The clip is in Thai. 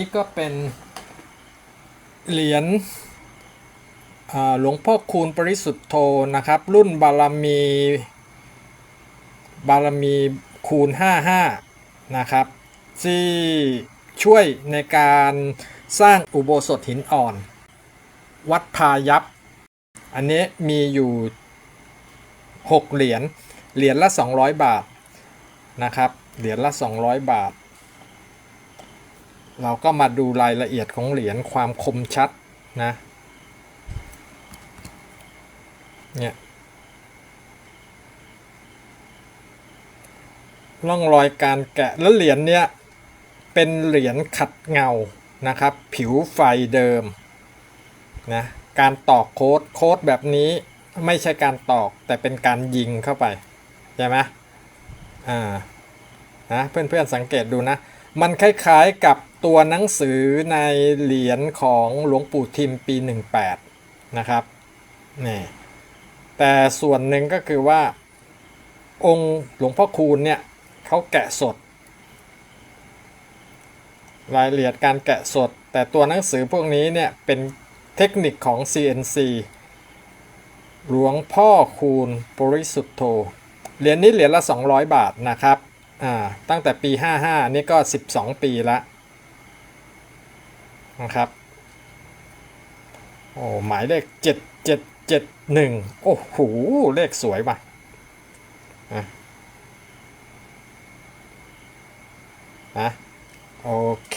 นี่ก็เป็นเหรียญหลวงพ่อคูณปริสุทธโธนะครับ รุ่นบารมี บารมีคูณ 55 นะครับ ที่ช่วยในการสร้างอุโบสถหินอ่อน วัดพายัพอันนี้มีอยู่ 6 เหรียญ เหรียญละ 200 บาทนะครับ เหรียญละ 200 บาท เราก็มาดูรายละเอียดของเหรียญความคมชัดนะเนี่ยร่องรอยการแกะแล้วเหรียญเนี้ยเป็นเหรียญขัดเงานะครับ ผิวไฟเดิมนะการตอกโค้ดโค้ดแบบนี้ไม่ใช่การตอกแต่เป็นการยิงเข้าไป ใช่ไหมอ่านะเพื่อนๆสังเกตดูนะ มันคล้ายๆกับตัวหนังสือในเหรียญของหลวงปู่ทิมปี 18 นะครับนี่แต่ส่วนหนึ่งก็คือว่า องค์หลวงพ่อคูณเนี่ยเขาแกะสด รายละเอียดการแกะสด แต่ตัวหนังสือพวกนี้เนี่ยเป็นเทคนิคของ CNC หลวงพ่อคูณปริสุทธโธเหรียญนี้เหรียญละ 200 บาทนะครับ อ่าตั้งแต่ปี 55 นี่ก็ 12 ปีละนะครับ โอ้หมายเลข 7771 โอ้โห เลขสวยว่ะอะนะโอเค